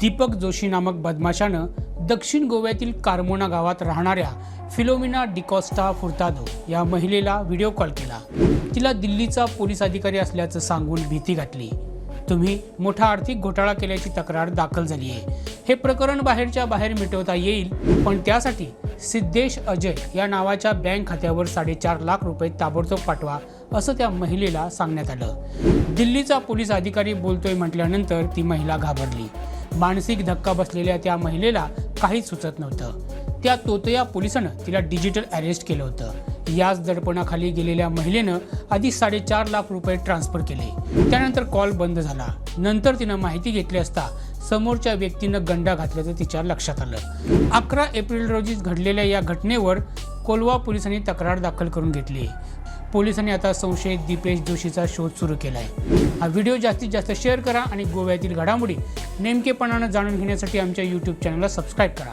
दीपक जोशी नामक बदमाशानं दक्षिण गोव्यातील कार्मोना गावात राहणाऱ्या फिलोमिना डिकॉस्टा फुर्तादो या महिलेला व्हिडिओ कॉल केला. तिला दिल्लीचा पोलीस अधिकारी असल्याचं सांगून भीती घातली. तुम्ही मोठा आर्थिक घोटाळा केल्याची तक्रार दाखल झाली आहे हे प्रकरण बाहेरच्या बाहेर मिटवता येईल पण त्यासाठी सिद्धेश अजय या नावाच्या बँक खात्यावर साडेचार लाख रुपये ताबडतोब पाठवा असं त्या महिलेला सांगण्यात आलं. दिल्लीचा पोलीस अधिकारी बोलतोय म्हटल्यानंतर ती महिला घाबरली. मानसिक धक्का बसलेल्या त्या महिलेला काहीच सुचत नव्हतं. त्या तोतया पोलिसानं तिला डिजिटल अरेस्ट केलं होतं. याच दडपणाखाली गेलेल्या महिलेनं आधी साडेचार लाख रुपये ट्रान्सफर केले. त्यानंतर कॉल बंद झाला. नंतर तिनं माहिती घेतली असता समोरच्या व्यक्तीनं गंडा घातल्याचं तिच्या लक्षात आलं. अकरा एप्रिल रोजी घडलेल्या या घटनेवर कोलवा पोलिसांनी तक्रार दाखल करून घेतली. पोलिसांनी आता संशयित दीपेश जोशीचा शोध सुरू केला आहे हा व्हिडिओ जास्तीत जास्त शेअर करा आणि गोव्यातील घडामोडी नेमकेपणानं जाणून घेण्यासाठी आमच्या यूट्यूब चॅनलला सबस्क्राईब करा.